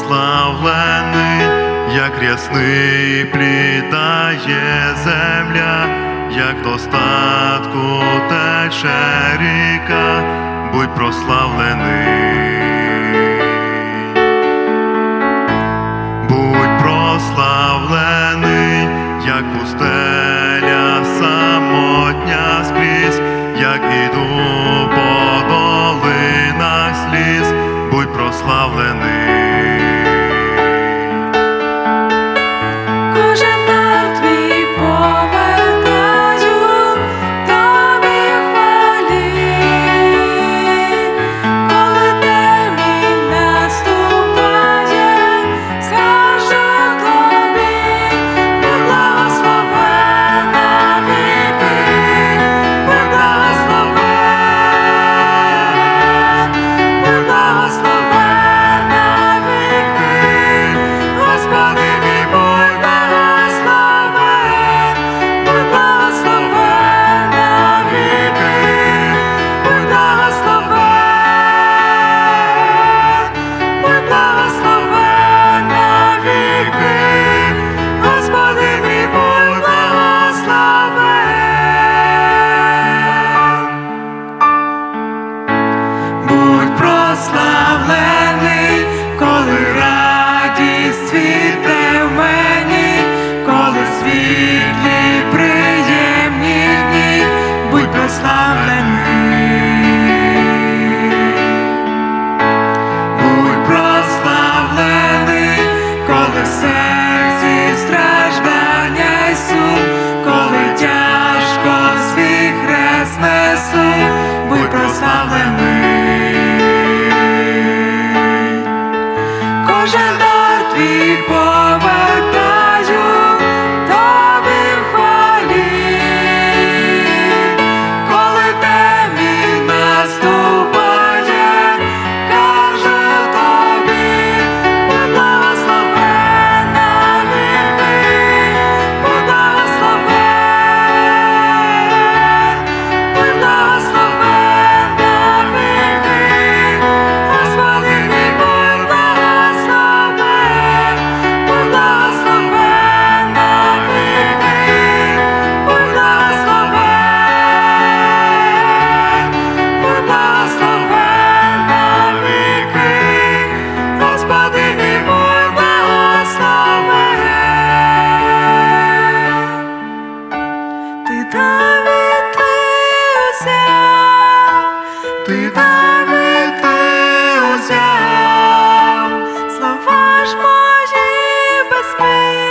Прославлений, як рясний плітає земля, як достатку тече ріка, будь прославлений, будь прославлений, як пусте. прославлен. Слова ж мої без безпеки.